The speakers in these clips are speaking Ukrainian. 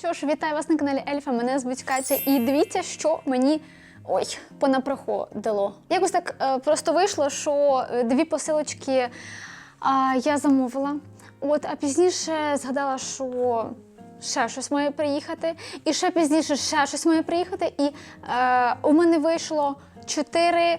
Що ж, вітаю вас на каналі Ельфа. Мене звуть Катя. І дивіться, що мені ой понаприходило. Якось так е, просто вийшло, що е, дві посилочки е, я замовила. От, а пізніше згадала, що ще щось має приїхати, і ще пізніше ще щось має приїхати. І е, у мене вийшло чотири е,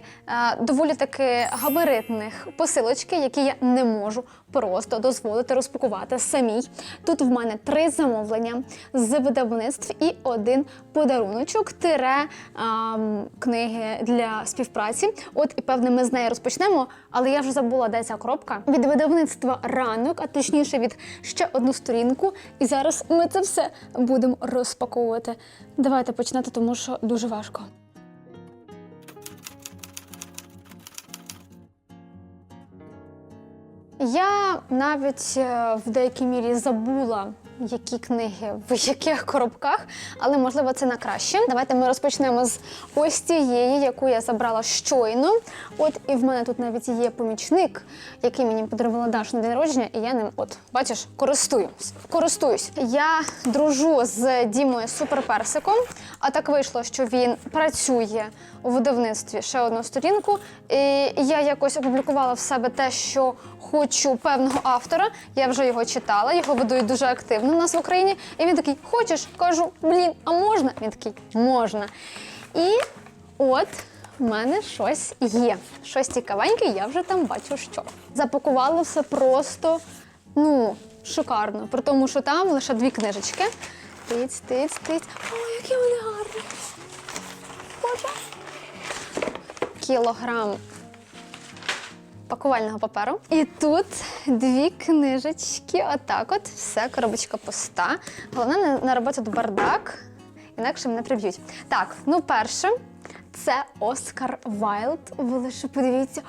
доволі таки габаритних посилочки, які я не можу просто дозволити розпакувати самій. Тут в мене три замовлення з видавництв і один подаруночок, тире а, книги для співпраці. От і певне, ми з неї розпочнемо, але я вже забула, де ця коробка. Від видавництва ранок, а точніше від ще одну сторінку. І зараз ми це все будемо розпаковувати. Давайте починати, тому що дуже важко. Я навіть е, в деякій мірі забула, які книги в яких коробках, але можливо це на краще. Давайте ми розпочнемо з ось цієї, яку я забрала щойно. От і в мене тут навіть є помічник, який мені подарувала Даша на день народження, і я ним, от бачиш, користуюсь. Користуюсь. Я дружу з Дімою Суперперсиком, а так вийшло, що він працює у видавництві ще одну сторінку. І я якось опублікувала в себе те, що хочу певного автора. Я вже його читала, його видають дуже активно у нас в Україні. І він такий: хочеш? Кажу, блін, а можна? Він такий, можна. І от. в мене щось є. Щось цікавеньке, я вже там бачу, що. Запакували все просто, ну, шикарно. При тому, що там лише дві книжечки. Тиць, тиць, тиць. Ой, які вони гарні. Боже. Кілограм пакувального паперу. І тут дві книжечки. Отак от. Все, коробочка пуста. Головне не наробити тут бардак, інакше мене приб'ють. Так, ну перше, це Оскар Вайлд. Ви лише подивіться.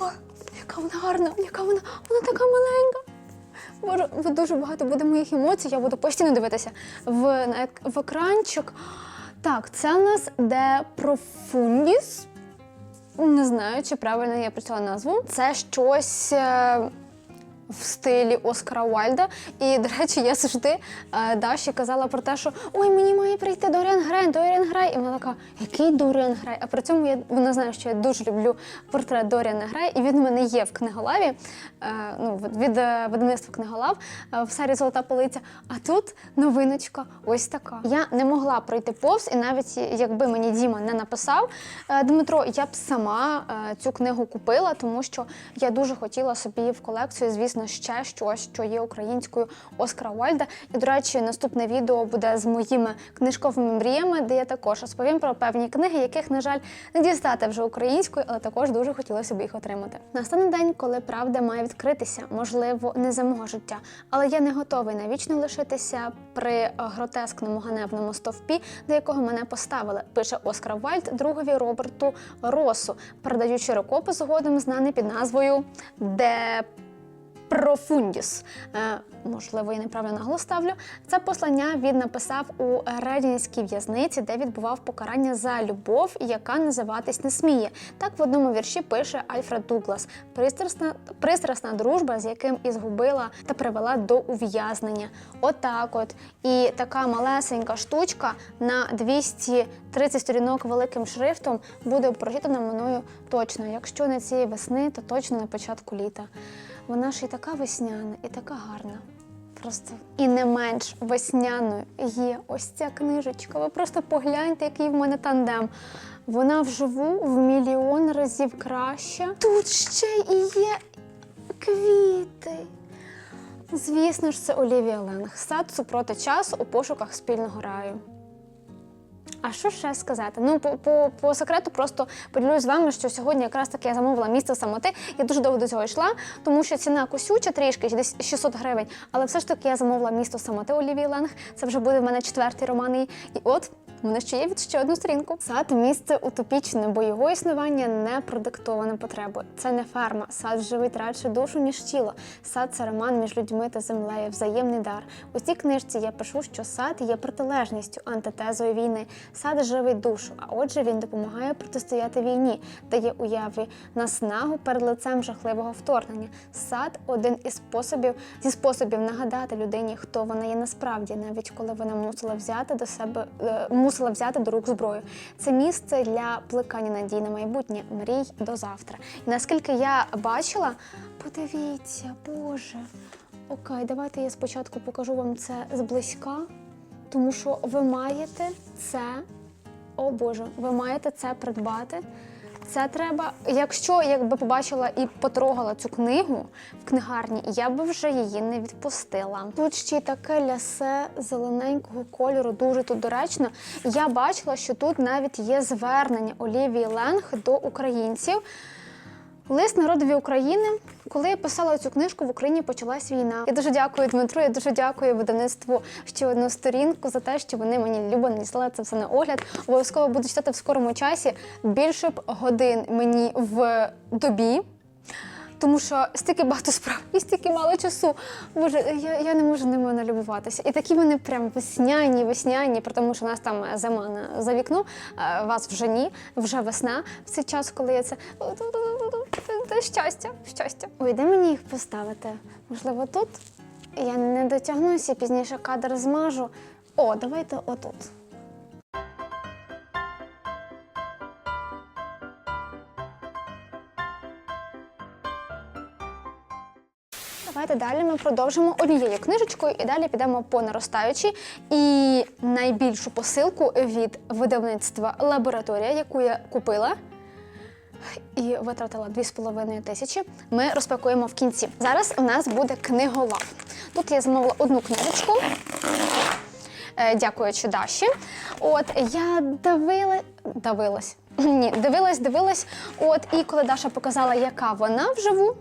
О, яка вона гарна, яка вона, вона така маленька. Боже, дуже багато буде моїх емоцій, я буду постійно дивитися в, в екранчик. Так, це у нас де Profundis. Не знаю, чи правильно я прочитала назву. Це щось е, в стилі Оскара Уальда. І, до речі, я завжди е, Даші казала про те, що ой, мені має прийти Доріан Грей, Доріан Грей. І вона така, який Доріан Грей? А при цьому я вона знає, що я дуже люблю портрет Доріана Грей, і він у мене є в книголаві. Е, ну, від- е, видавництва книголав е, в серії Золота полиця. А тут новиночка ось така. Я не могла пройти повз, і навіть якби мені Діма не написав е, Дмитро, я б сама е, цю книгу купила, тому що я дуже хотіла собі в колекцію, звісно, ще щось, що є українською Оскара Уальда. І, до речі, наступне відео буде з моїми книжковими мріями, де я також розповім про певні книги, яких, на жаль, не дістати вже українською, але також дуже хотілося б їх отримати. Настане день, коли правда має відкритися, можливо, не за мого життя, але я не готовий навічно лишитися при е, гротескному ганебному стовпі, до якого мене поставили, пише Оскар Вальд другові Роберту Росу, передаючи рукопис згодом знаний під назвою Де Профундіс. Е, можливо, я неправильно наголос ставлю. Це послання він написав у радянській в'язниці, де відбував покарання за любов, яка називатись не сміє. Так в одному вірші пише Альфред Дуглас: пристрасна, пристрасна дружба, з яким і згубила та привела до ув'язнення. Отак, от і така малесенька штучка на 230 сторінок великим шрифтом буде прочитана мною точно. Якщо не цієї весни, то точно на початку літа. Вона ж і така весняна, і така гарна. Просто і не менш весняною є ось ця книжечка. Ви просто погляньте, який в мене тандем. Вона вживу в мільйон разів краще. Тут ще і є квіти. Звісно ж, це Олівія Ленг. Сад супроти часу у пошуках спільного раю. А що ще сказати? Ну, по, секрету просто поділюсь з вами, що сьогодні якраз таки я замовила місце самоти. Я дуже довго до цього йшла, тому що ціна косюча трішки, десь 600 гривень. Але все ж таки я замовила місто самоти Олівії Ленг. Це вже буде в мене четвертий роман. І от У мене ще є від ще одну сторінку. Сад місце утопічне, бо його існування не продиктоване потребою. Це не ферма. Сад живить радше душу, ніж тіло. Сад це роман між людьми та землею, взаємний дар. У цій книжці я пишу, що сад є протилежністю, антитезою війни. Сад живить душу, а отже, він допомагає протистояти війні, дає уяві наснагу перед лицем жахливого вторгнення. Сад один із способів зі способів нагадати людині, хто вона є насправді, навіть коли вона мусила взяти до себе е, мусила взяти до рук зброю. Це місце для плекання надій на майбутнє, мрій до завтра. І наскільки я бачила, подивіться, Боже. Окей, давайте я спочатку покажу вам це зблизька, тому що ви маєте це. О Боже, ви маєте це придбати. Це треба. Якщо якби побачила і потрогала цю книгу в книгарні, я би вже її не відпустила. Тут ще й таке лясе зелененького кольору, дуже тут доречно. Я бачила, що тут навіть є звернення Олівії Ленг до українців. Лист народові України. Коли я писала цю книжку, в Україні почалась війна. Я дуже дякую Дмитру. Я дуже дякую видавництву ще одну сторінку за те, що вони мені любо надіслали це все на огляд. Обов'язково буду читати в скорому часі більше б годин мені в добі. Тому що стільки багато справ і стільки мало часу. Боже, я, я не можу ними налюбуватися. І такі вони прям весняні, весняні, при тому, що у нас там зима за вікном, а вас вже ні, вже весна. В цей час, коли я це щастя, щастя. Ой, де мені їх поставити? Можливо, тут? Я не дотягнуся, пізніше кадр змажу. О, давайте отут. Давайте далі ми продовжимо однією книжечкою і далі підемо по наростаючій. І найбільшу посилку від видавництва лабораторія, яку я купила і витратила 2,5 тисячі. Ми розпакуємо в кінці. Зараз у нас буде книголав. Тут я замовила одну книжечку. е, Дякуючи Даші. От я давила, давилась. Ні, дивилась, дивилась. От, і коли Даша показала, яка вона вживу,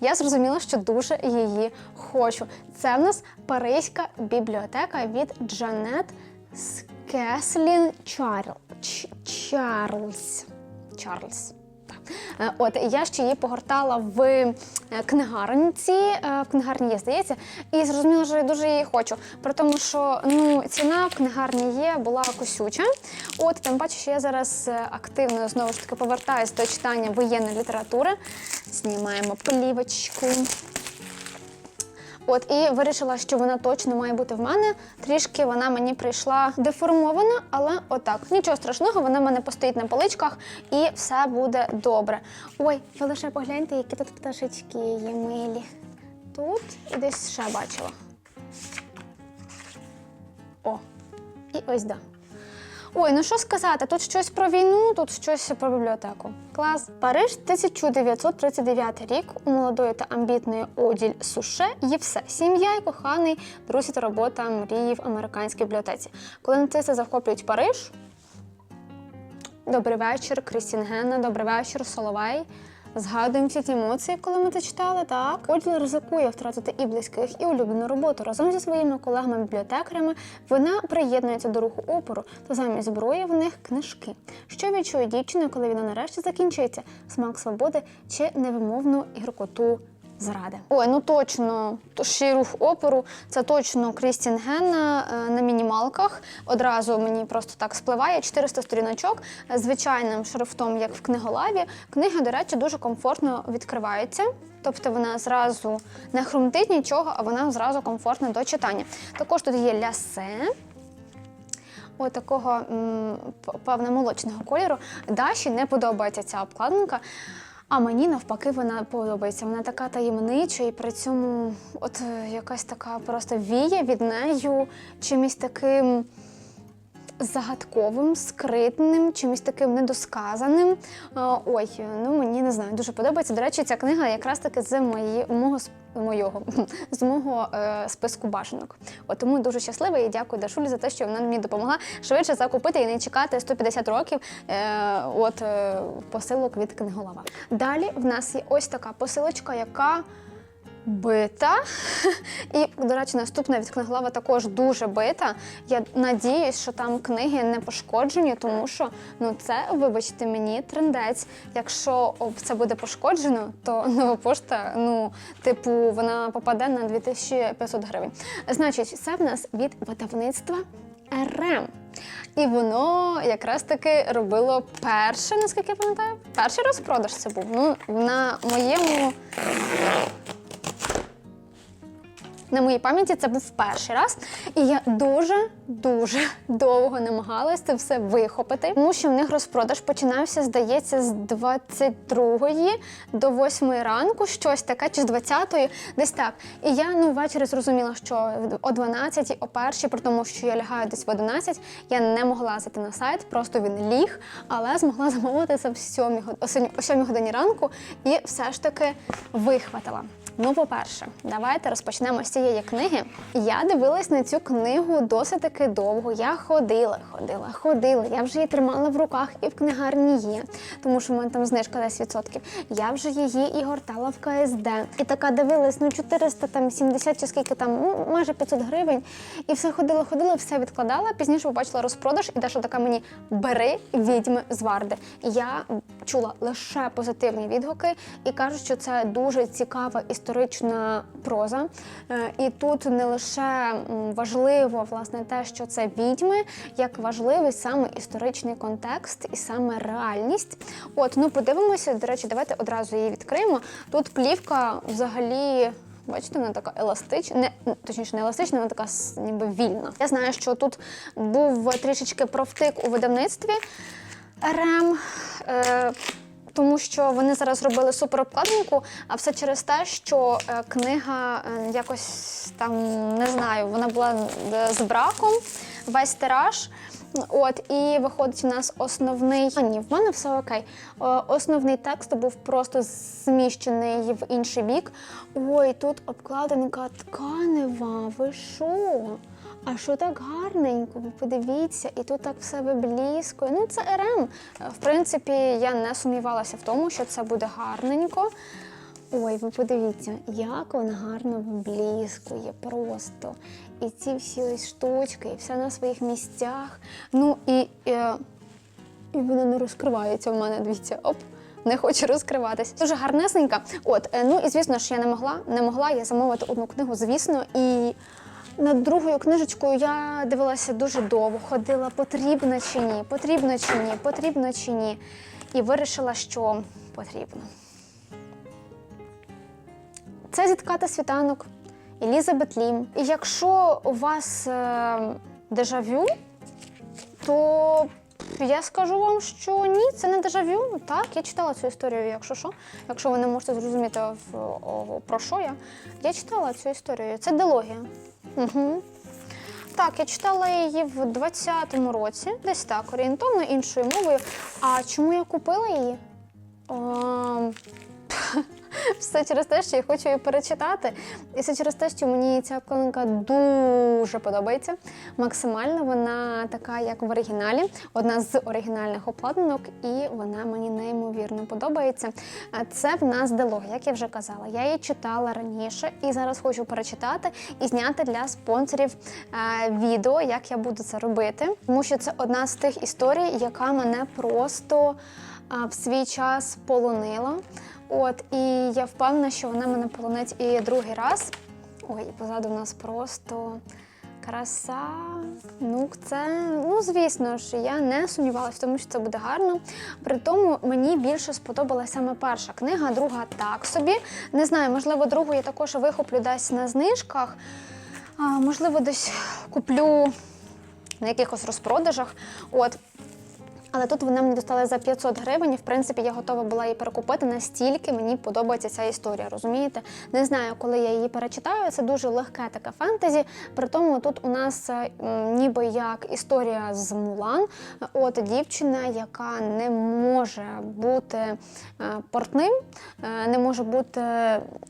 я зрозуміла, що дуже її хочу. Це в нас Паризька бібліотека від Джанет Скеслін Чарл... Ч- Чарльз. Чарльз. Е, От я ще її погортала в е, книгарниці, е, в книгарні є, здається, і зрозуміла, що я дуже її хочу. При тому, що ну, ціна в книгарні є, була косюча. От там бачу, що я зараз активно знову ж таки повертаюся до читання воєнної літератури. Знімаємо плівочку. От і вирішила, що вона точно має бути в мене. Трішки вона мені прийшла деформована, але отак. Нічого страшного, вона в мене постоїть на поличках і все буде добре. Ой, ви лише погляньте, які тут пташечки є милі. Тут і десь ще бачила. О, і ось да. Ой, ну що сказати, тут щось про війну, тут щось про бібліотеку. Клас. Париж, 1939 рік. У молодої та амбітної Оділь Суше є все: сім'я і коханий, друзі та робота мрії в американській бібліотеці. Коли нацисти захоплюють Париж, Добрий вечір, Крістін Генна, добрий вечір, Соловей. Згадуємо всі ті емоції, коли ми це читали, так. Оділ ризикує втратити і близьких, і улюблену роботу. Разом зі своїми колегами-бібліотекарями вона приєднується до руху опору, та замість зброї в них книжки. Що відчує дівчина, коли вона нарешті закінчиться? Смак свободи чи невимовну гіркоту зради. Ой, ну точно, то ще рух опору. Це точно Крістін Генна е, на мінімалках. Одразу мені просто так спливає 400 сторіночок звичайним шрифтом, як в книголаві. Книга, до речі, дуже комфортно відкривається. Тобто вона зразу не хрумтить нічого, а вона зразу комфортна до читання. Також тут є лясе. Ось такого певно молочного кольору. Даші не подобається ця обкладинка. А мені навпаки вона подобається. Вона така таємнича і при цьому от е, якась така просто віє від нею чимось таким загадковим, скритним, чимось таким недосказаним. Ой, ну мені не знаю, дуже подобається. До речі, ця книга якраз таки з мої, мого мойого, з мого е, списку бажанок. От тому дуже щаслива і дякую Дашулі за те, що вона мені допомогла швидше закупити і не чекати 150 років е, от е, посилок від книголава. Далі в нас є ось така посилочка, яка бита. І, до речі, наступна від книглава також дуже бита. Я надіюсь, що там книги не пошкоджені, тому що ну це, вибачте мені, трендець. Якщо це буде пошкоджено, то нова пошта, ну, типу, вона попаде на 2500 гривень. Значить, це в нас від видавництва РМ. І воно якраз таки робило перше, наскільки я пам'ятаю, перший розпродаж це був. Ну, на моєму на моїй пам'яті це був перший раз, і я дуже дуже довго намагалась це все вихопити, тому що в них розпродаж починався, здається, з 22 до 8 ранку, щось таке, чи з 20-ї, десь так. І я ну ввечері зрозуміла, що о 12-й, о 1, при тому, що я лягаю десь в 11, я не могла зайти на сайт, просто він ліг, але змогла замовити це в 7, год- о 7 о 7 годині ранку і все ж таки вихватила. Ну, по-перше, давайте розпочнемо з цієї книги. Я дивилась на цю книгу досить таки довго. Я ходила, ходила, ходила. Я вже її тримала в руках і в книгарні є, тому що в мене там знижка 10%. Я вже її і гортала в КСД. І така дивилась, ну 470 чи скільки там, ну майже 500 гривень. І все ходила, ходила, все відкладала. Пізніше побачила розпродаж, і дещо така мені бери відьми з Варди. Я чула лише позитивні відгуки і кажуть, що це дуже цікава історична проза. І тут не лише важливо власне те, що це відьми, як важливий саме історичний контекст і саме реальність. От, ну подивимося. До речі, давайте одразу її відкриємо. Тут плівка взагалі. Бачите, вона така еластична, не точніше, не еластична, вона така ніби вільна. Я знаю, що тут був трішечки провтик у видавництві РМ. Е, тому що вони зараз робили суперобкладинку, а все через те, що е, книга е, якось там не знаю, вона була е, з браком, весь тираж. От і виходить у нас основний. А ні, в мене все окей. Основний текст був просто зміщений в інший бік. Ой, тут обкладинка тканева. Ви що? А що так гарненько? Ви подивіться, і тут так все вибліскує. Ну, це РМ. В принципі, я не сумнівалася в тому, що це буде гарненько. Ой, ви подивіться, як вона гарно вибліскує просто. І ці всі ось штучки, і все на своїх місцях. Ну і, е, і вона не розкривається в мене. Дивіться, оп. Не хоче розкриватись. Дуже гарнесенька. От, е, ну і звісно ж, я не могла, не могла я замовити одну книгу, звісно, і над другою книжечкою я дивилася дуже довго, ходила, потрібно чи ні, потрібно чи ні, потрібно чи ні. І вирішила, що потрібно. Це зіткати світанок Елізабет Лім. І якщо у вас е, дежавю, то я скажу вам, що ні, це не дежавю. Так, я читала цю історію, якщо що. Якщо ви не можете зрозуміти в, о, про що я. Я читала цю історію. Це дилогія. Угу. Так, я читала її в 20-му році, десь так, орієнтовно іншою мовою. А чому я купила її? Ем, Все через те, що я хочу її перечитати. І все через те, що мені ця обкладинка дуже подобається. Максимально вона така, як в оригіналі, одна з оригінальних обкладинок, і вона мені неймовірно подобається. Це в нас дилогія, як я вже казала. Я її читала раніше і зараз хочу перечитати і зняти для спонсорів е, відео, як я буду це робити. Тому що це одна з тих історій, яка мене просто а, в свій час полонила. От, і я впевнена, що вона мене полонить і другий раз. Ой, і позаду в нас просто краса. Ну, це, ну, звісно ж, я не сумнівалася в тому, що це буде гарно. При тому мені більше сподобалася саме перша книга, друга так собі. Не знаю, можливо, другу я також вихоплю десь на знижках. А, можливо, десь куплю на якихось розпродажах. От. Але тут вона мені достала за 500 гривень. В принципі, я готова була її перекупити настільки мені подобається ця історія. Розумієте? Не знаю, коли я її перечитаю. Це дуже легке таке фентезі. При тому тут у нас е, ніби як історія з Мулан. От дівчина, яка не може бути е, портним, е, не може бути.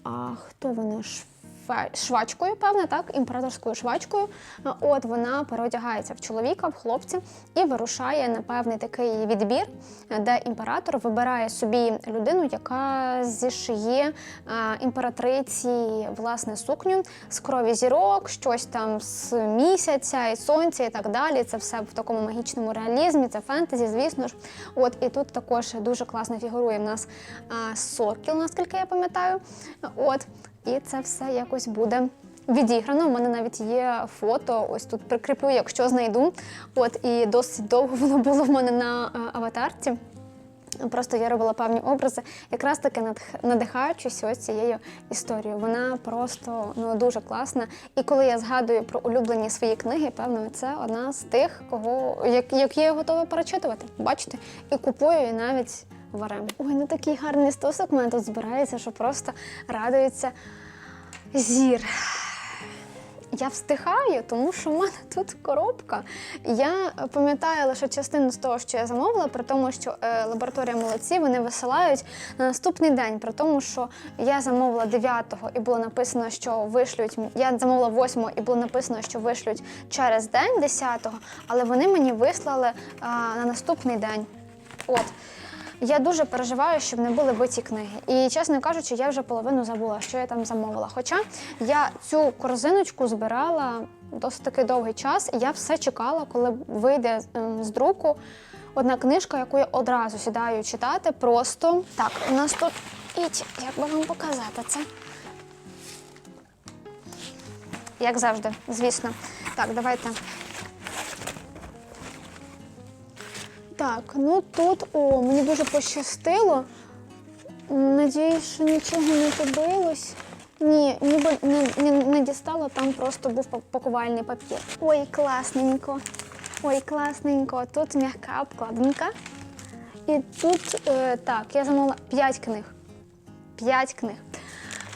А хто вона ж? Шва- швачкою, певне, так, імператорською швачкою. Е, От вона переодягається в чоловіка, в хлопця і вирушає на певний такий відбір, е, де імператор вибирає собі людину, яка зішиє е, імператриці власне сукню з крові зірок, щось там з місяця і сонця, і так далі. Це все в такому магічному реалізмі, це фентезі, звісно ж. От і тут також дуже класно фігурує в нас сокіл, наскільки я пам'ятаю. От, і це все якось буде. Відіграно, у мене навіть є фото, ось тут прикріплю, якщо знайду. От і досить довго воно було в мене на е, аватарці. Просто я робила певні образи, якраз таки надихаючись ось цією історією. Вона просто ну дуже класна. І коли я згадую про улюблені свої книги, певно, це одна з тих, кого як, я готова перечитувати. Бачите, і купую і навіть варем. Ой, ну такий гарний стосок у мене тут збирається, що просто радується зір. Я встигаю, тому що в мене тут коробка. Я пам'ятаю лише частину з того, що я замовила, при тому, що е, лабораторія молодці вони висилають на наступний день, при тому, що я замовила 9-го і було написано, що вишлють. Я замовила 8-го і було написано, що вишлють через день 10-го, але вони мені вислали а, на наступний день. От. Я дуже переживаю, щоб не були биті книги. І чесно кажучи, я вже половину забула, що я там замовила. Хоча я цю корзиночку збирала досить таки довгий час, і я все чекала, коли вийде ем, з друку одна книжка, яку я одразу сідаю читати. Просто так, у нас тут іть, як би вам показати це. Як завжди, звісно. Так, давайте. Так, ну тут о, мені дуже пощастило. Надіюсь, що нічого не побилось. Ні, ніби не, не, не дістала, там просто був пакувальний папір. Ой, класненько. Ой, класненько. Тут м'яка обкладинка. І тут е, так, я замовила 5 книг. 5 книг.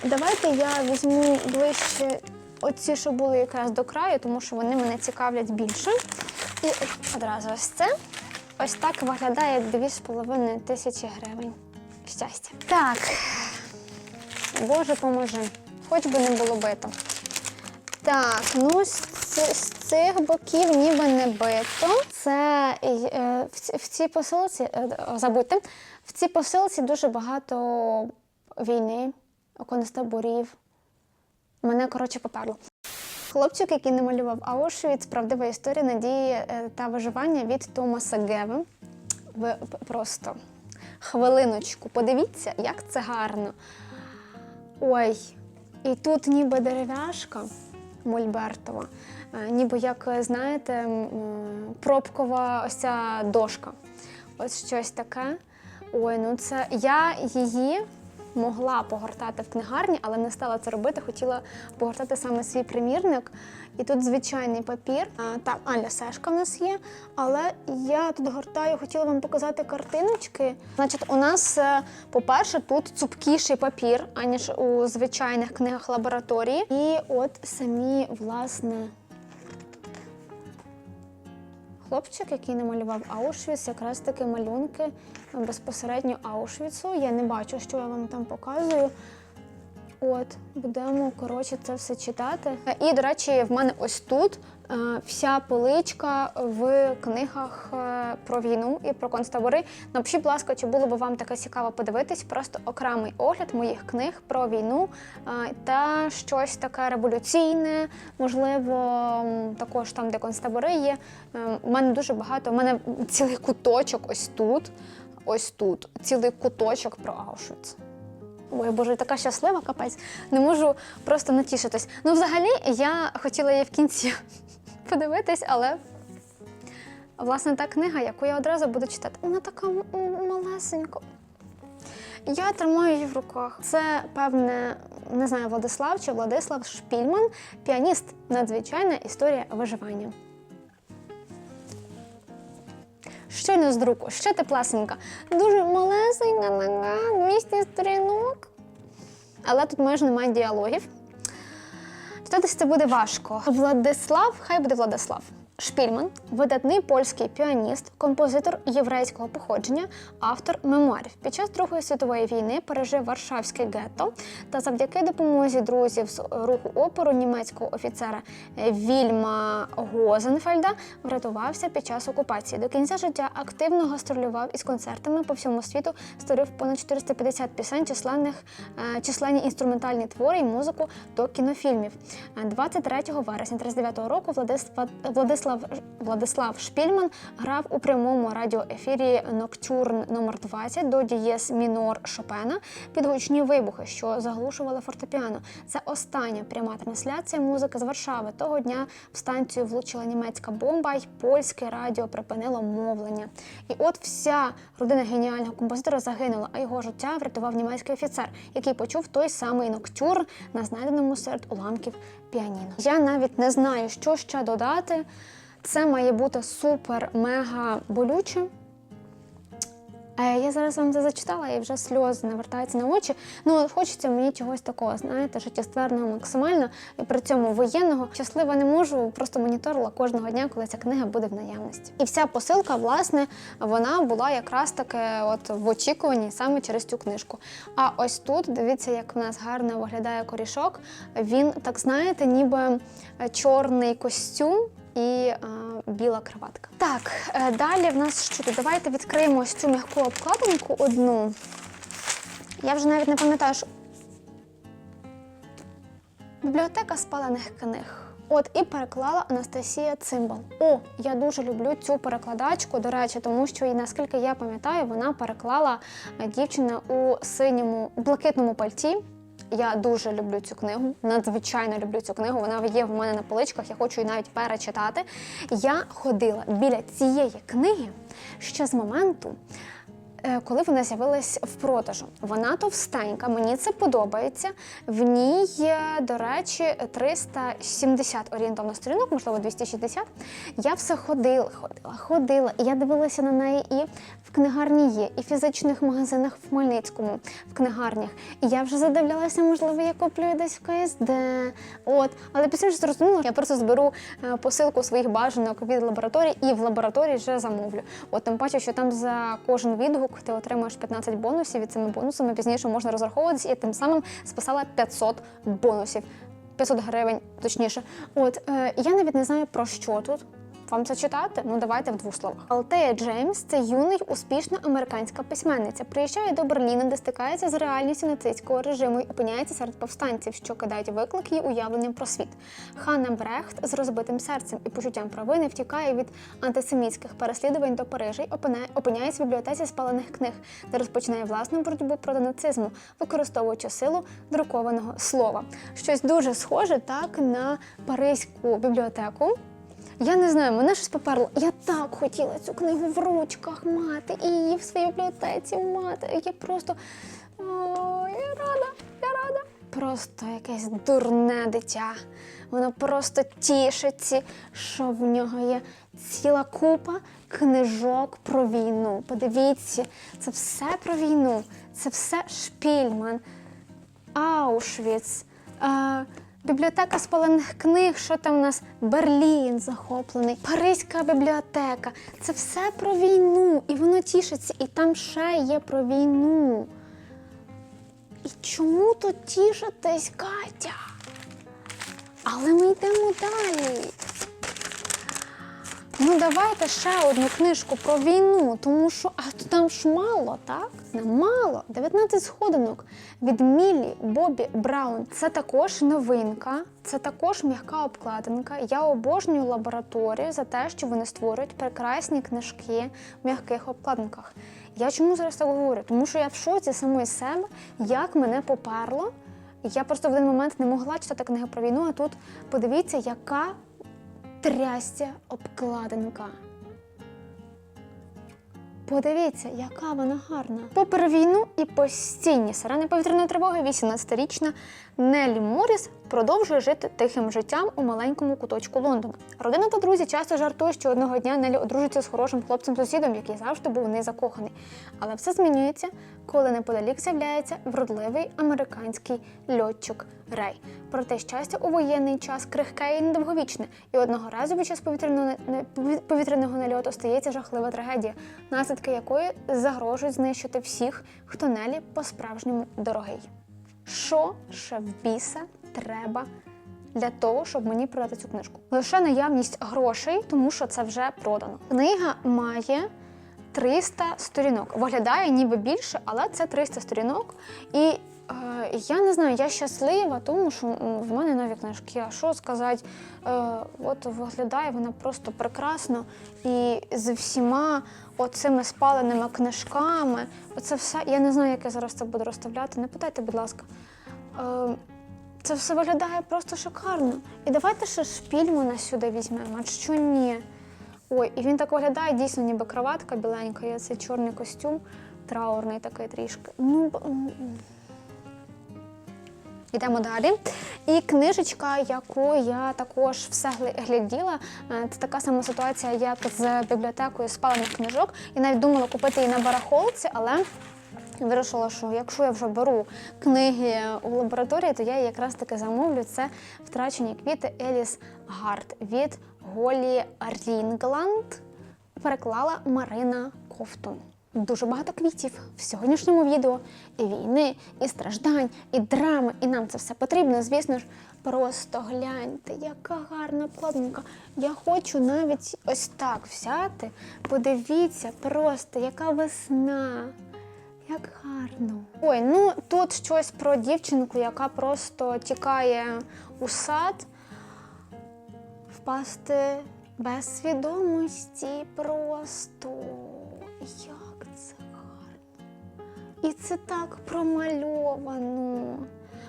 Давайте я візьму ближче оці, що були якраз до краю, тому що вони мене цікавлять більше. І одразу ось це. Ось так виглядає 2,5 тисячі гривень. Щастя. Так. Боже, поможи. Хоч би не було бито. Так, ну з, з цих боків ніби не бито. Це е, в, в цій посилці, е, забудьте, в цій посилці дуже багато війни, концтаборів. Мене, коротше, поперло. Хлопчик, який намалював Аушвіц, правдива історія надії е, та виживання від Томаса Геви. Ви просто хвилиночку, подивіться, як це гарно. Ой, і тут ніби дерев'яшка Мольбертова, е, ніби як, е, знаєте, м, пробкова ось ця дошка. Ось щось таке. Ой, ну це я її могла погортати в книгарні, але не стала це робити. Хотіла погортати саме свій примірник. І тут звичайний папір. А, Аля Сешка в нас є. Але я тут гортаю, хотіла вам показати картиночки. Значить, у нас, е, по-перше, тут цупкіший папір, аніж у звичайних книгах лабораторії. І от самі, власне, Хлопчик, який намалював Аушвіц, якраз таки малюнки безпосередньо Аушвіцу. Я не бачу, що я вам там показую. От, будемо коротше це все читати. І, до речі, в мене ось тут е, вся поличка в книгах е, про війну і про концтабори. Напишіть, будь ласка, чи було б вам таке цікаво подивитись, просто окремий огляд моїх книг про війну е, та щось таке революційне, можливо, також там, де концтабори є. У мене дуже багато. У мене цілий куточок ось тут. Ось тут цілий куточок про Аушвіц. Ой, боже, така щаслива, капець. Не можу просто натішитись. Ну, взагалі, я хотіла її в кінці подивитись, але власне та книга, яку я одразу буду читати, вона така малесенька. Я тримаю її в руках. Це, певне, не знаю, Владислав чи Владислав Шпільман, піаніст, надзвичайна історія виживання. Щойно з друку, ще теплесенька. Дуже малесенька, така, 200 сторінок. Але тут майже немає діалогів. Читатися це буде важко. Владислав, хай буде Владислав. Шпільман, видатний польський піаніст, композитор єврейського походження, автор мемуарів. Під час Другої світової війни пережив Варшавське гетто та завдяки допомозі друзів з руху опору німецького офіцера Вільма Гозенфельда врятувався під час окупації. До кінця життя активно гастролював із концертами по всьому світу, створив понад 450 пісень, численних е, численні інструментальні твори і музику до кінофільмів. Е, 23 вересня 39 року Владислав, Владислав, Владислав Шпільман грав у прямому радіоефірі Ноктюрн номер 20 до дієс мінор Шопена під гучні вибухи, що заглушували фортепіано. Це остання пряма трансляція музики з Варшави. Того дня в станцію влучила німецька бомба, й польське радіо припинило мовлення. І от вся родина геніального композитора загинула, а його життя врятував німецький офіцер, який почув той самий ноктюрн на знайденому серед уламків піаніно. Я навіть не знаю, що ще додати. Це має бути супер-мега болюче. Я зараз вам це зачитала і вже сльози навертаються на очі. Ну, хочеться мені чогось такого, знаєте, життєстверного максимально і при цьому воєнного. Щаслива не можу, просто моніторила кожного дня, коли ця книга буде в наявності. І вся посилка, власне, вона була якраз таки от в очікуванні саме через цю книжку. А ось тут дивіться, як в нас гарно виглядає корішок. Він, так знаєте, ніби е, чорний костюм і а, біла краватка. Так, е, далі в нас що? Давайте відкриємо ось цю м'яку обкладинку одну. Я вже навіть не пам'ятаю, що. Бібліотека спалених книг. От і переклала Анастасія Цимбал. О, я дуже люблю цю перекладачку, до речі, тому що, і наскільки я пам'ятаю, вона переклала е, дівчина у синьому блакитному пальті. Я дуже люблю цю книгу, надзвичайно люблю цю книгу. Вона є в мене на поличках, я хочу її навіть перечитати. Я ходила біля цієї книги ще з моменту, е, коли вона з'явилась в продажу. Вона товстенька, мені це подобається. В ній, до речі, 370 орієнтовно сторінок, можливо, 260. Я все ходила, ходила, ходила. І я дивилася на неї і книгарні є, і в фізичних магазинах в Хмельницькому, в книгарнях. І я вже задивлялася, можливо, я куплю десь в КСД. От, але пізніше зрозуміла, я просто зберу е, посилку своїх бажанок від лабораторії і в лабораторії вже замовлю. От тим паче, що там за кожен відгук ти отримуєш 15 бонусів, і цими бонусами пізніше можна розраховуватися, і тим самим списала 500 бонусів. 500 гривень, точніше. От е, я навіть не знаю про що тут. Вам це читати? Ну давайте в двох словах. Алтея Джеймс це юний, успішна американська письменниця. Приїжджає до Берліна, де стикається з реальністю нацистського режиму і опиняється серед повстанців, що кидають виклик її уявленням про світ. Ханна Брехт з розбитим серцем і почуттям провини втікає від антисемітських переслідувань до Парижа й опиняється в бібліотеці спалених книг, де розпочинає власну боротьбу проти нацизму, використовуючи силу друкованого слова. Щось дуже схоже так на паризьку бібліотеку. Я не знаю, мене щось поперло. Я так хотіла цю книгу в ручках мати і її в своїй бібліотеці мати. Я просто О, я рада, я рада. Просто якесь дурне дитя. Воно просто тішиться, що в нього є ціла купа книжок про війну. Подивіться, це все про війну, це все Шпільман, Аушвіц. А, Бібліотека спалених книг, що там у нас Берлін захоплений, Паризька бібліотека. Це все про війну, і воно тішиться, і там ще є про війну. І чому тут тішитись, Катя? Але ми йдемо далі. Ну, давайте ще одну книжку про війну, тому що а то там ж мало, так? Мало. 19 сходинок від Мілі Бобі Браун. Це також новинка, це також м'яка обкладинка. Я обожнюю лабораторію за те, що вони створюють прекрасні книжки в м'яких обкладинках. Я чому зараз так говорю? Тому що я в шоці самої себе, як мене поперло. Я просто в один момент не могла читати книги про війну, а тут подивіться, яка трястя обкладинка. Подивіться, яка вона гарна. Попри війну і постійні сирени повітряної тривоги, 18-річна Нелі Моріс продовжує жити тихим життям у маленькому куточку Лондона. Родина та друзі часто жартують, що одного дня Нелі одружиться з хорошим хлопцем-сусідом, який завжди був в неї закоханий. Але все змінюється, коли неподалік з'являється вродливий американський льотчик Рей. Проте щастя у воєнний час крихке і недовговічне, і одного разу під час повітряного повітряного нальоту стається жахлива трагедія, наслідки якої загрожують знищити всіх, хто Нелі по-справжньому дорогий. Що ще біса треба для того, щоб мені продати цю книжку? Лише наявність грошей, тому що це вже продано. Книга має 300 сторінок. Виглядає ніби більше, але це 300 сторінок. І е, я не знаю, я щаслива, тому що в мене нові книжки. А що сказати? Е, от виглядає вона просто прекрасно. І з всіма оцими спаленими книжками, оце все. Я не знаю, як я зараз це буду розставляти. Не питайте, будь ласка. Е, це все виглядає просто шикарно. І давайте ще шпіль ми на сюди візьмемо, а що ні? Ой, і він так виглядає дійсно, ніби кроватка біленька, і цей чорний костюм, траурний такий трішки. Ну. Йдемо далі. І книжечка, яку я також все гляділа, е, це така сама ситуація, як з бібліотекою спалених книжок. Я навіть думала купити її на барахолці, але Вирішила, що якщо я вже беру книги у лабораторії, то я якраз таки замовлю. Це втрачені квіти Еліс Гарт від Голі Рінгланд. Переклала Марина Ковтун. Дуже багато квітів в сьогоднішньому відео і війни, і страждань, і драми. І нам це все потрібно. Звісно ж, просто гляньте, яка гарна обкладинка. Я хочу навіть ось так взяти. Подивіться, просто яка весна. Як гарно. Ой, ну тут щось про дівчинку, яка просто тікає у сад, впасти без свідомості просто. Як це гарно. І це так промальовано.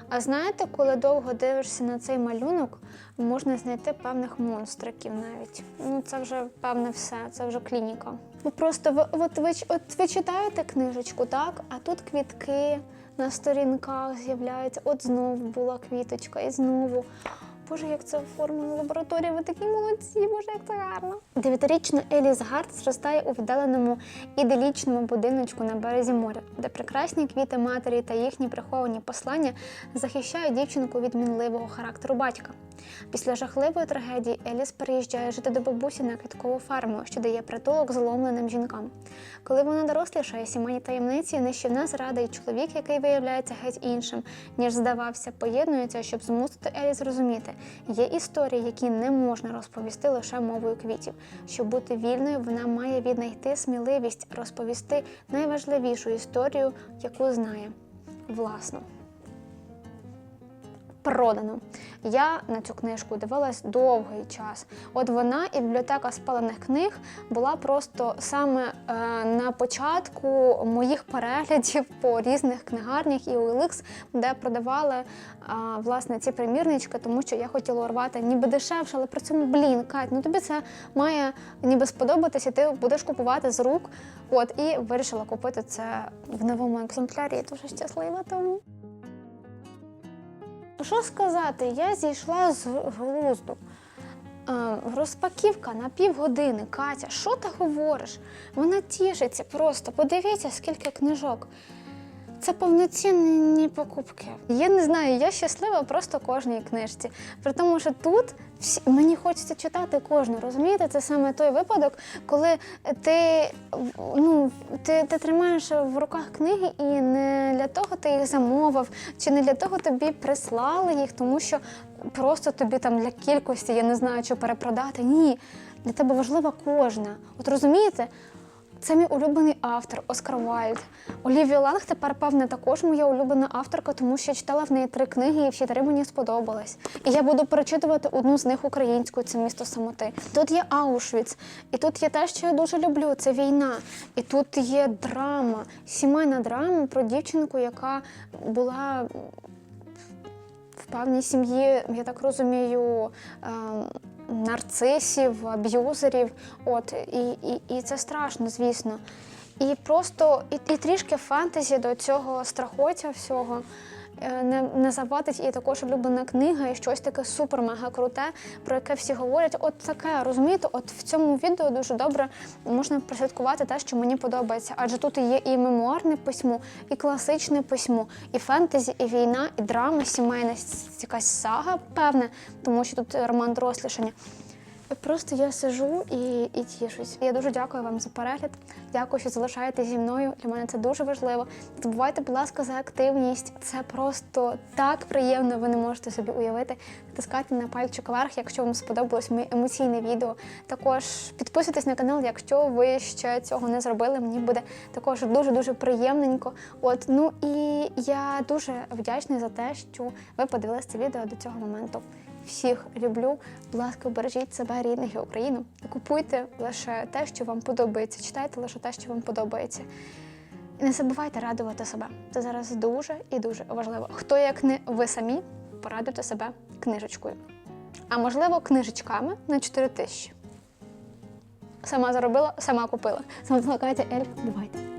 А знаєте, коли довго дивишся на цей малюнок, можна знайти певних монстриків навіть. Ну, це вже певне все, це вже клініка. Ви просто ви, от ви, от ви читаєте книжечку, так? А тут квітки на сторінках з'являються. От знову була квіточка, і знову. Боже, як це оформлено лабораторія, ви такі молодці, боже, як це гарно. Дев'ятирічна Еліс Гарт зростає у віддаленому іделічному будиночку на березі моря, де прекрасні квіти матері та їхні приховані послання захищають дівчинку від мінливого характеру батька. Після жахливої трагедії Еліс переїжджає жити до бабусі на квіткову ферму, що дає притулок зломленим жінкам. Коли вона дорослішає, сімейні таємниці, нищівна зрада і чоловік, який виявляється геть іншим, ніж здавався, поєднуються, щоб змусити Елі зрозуміти. Є історії, які не можна розповісти лише мовою квітів. Щоб бути вільною, вона має віднайти сміливість розповісти найважливішу історію, яку знає. Власну. Продано. Я на цю книжку дивилась довгий час. От вона і бібліотека спалених книг була просто саме е, на початку моїх переглядів по різних книгарнях і OLX, де продавали е, власне ці примірнички, тому що я хотіла урвати ніби дешевше, але при цьому блін, Кать, ну тобі це має ніби сподобатися, ти будеш купувати з рук. От і вирішила купити це в новому екземплярі. Я дуже щаслива тому. Що сказати, я зійшла з глузду. Е, Розпаківка на півгодини. Катя, що ти говориш? Вона тішиться просто. Подивіться, скільки книжок. Це повноцінні покупки. Я не знаю, я щаслива просто кожній книжці. При тому, що тут всі, мені хочеться читати кожну. Розумієте, це саме той випадок, коли ти, ну, ти, ти тримаєш в руках книги, і не для того ти їх замовив, чи не для того тобі прислали їх, тому що просто тобі там для кількості, я не знаю, що перепродати. Ні, для тебе важлива кожна. От розумієте? Це мій улюблений автор Оскар Вайльд. Олівія Ланг тепер, певне, також моя улюблена авторка, тому що я читала в неї три книги, і всі три мені сподобались. І я буду перечитувати одну з них українською це місто самоти. Тут є Аушвіц, і тут є те, що я дуже люблю це війна. І тут є драма, сімейна драма про дівчинку, яка була в певній сім'ї, я так розумію, ем, нарцисів, аб'юзерів. От, і, і, і це страшно, звісно. І просто і, і трішки фентезі до цього страхоття всього. Е, не, не завадить і також улюблена книга, і щось таке супер-мега круте, про яке всі говорять. От таке, розумієте, от в цьому відео дуже добре можна прослідкувати те, що мені подобається. Адже тут є і мемуарне письмо, і класичне письмо, і фентезі, і війна, і драма, сімейна якась сага, певне, тому що тут роман дорослішання. Просто я сижу і, і тішусь. Я дуже дякую вам за перегляд. Дякую, що залишаєтесь зі мною. Для мене це дуже важливо. Не забувайте, будь ласка, за активність. Це просто так приємно, ви не можете собі уявити. Натискайте на пальчик вверх, якщо вам сподобалось моє емоційне відео. Також підписуйтесь на канал, якщо ви ще цього не зробили. Мені буде також дуже дуже приємненько. От ну і я дуже вдячна за те, що ви подивилися це відео до цього моменту. Всіх люблю. Будь ласка, бережіть себе, рідних і Україну. Купуйте лише те, що вам подобається. Читайте лише те, що вам подобається. І не забувайте радувати себе. Це зараз дуже і дуже важливо. Хто як не ви самі, порадуйте себе книжечкою. А можливо, книжечками на 4 тисячі. Сама заробила, сама купила. Сама Катя Ель. Бувайте.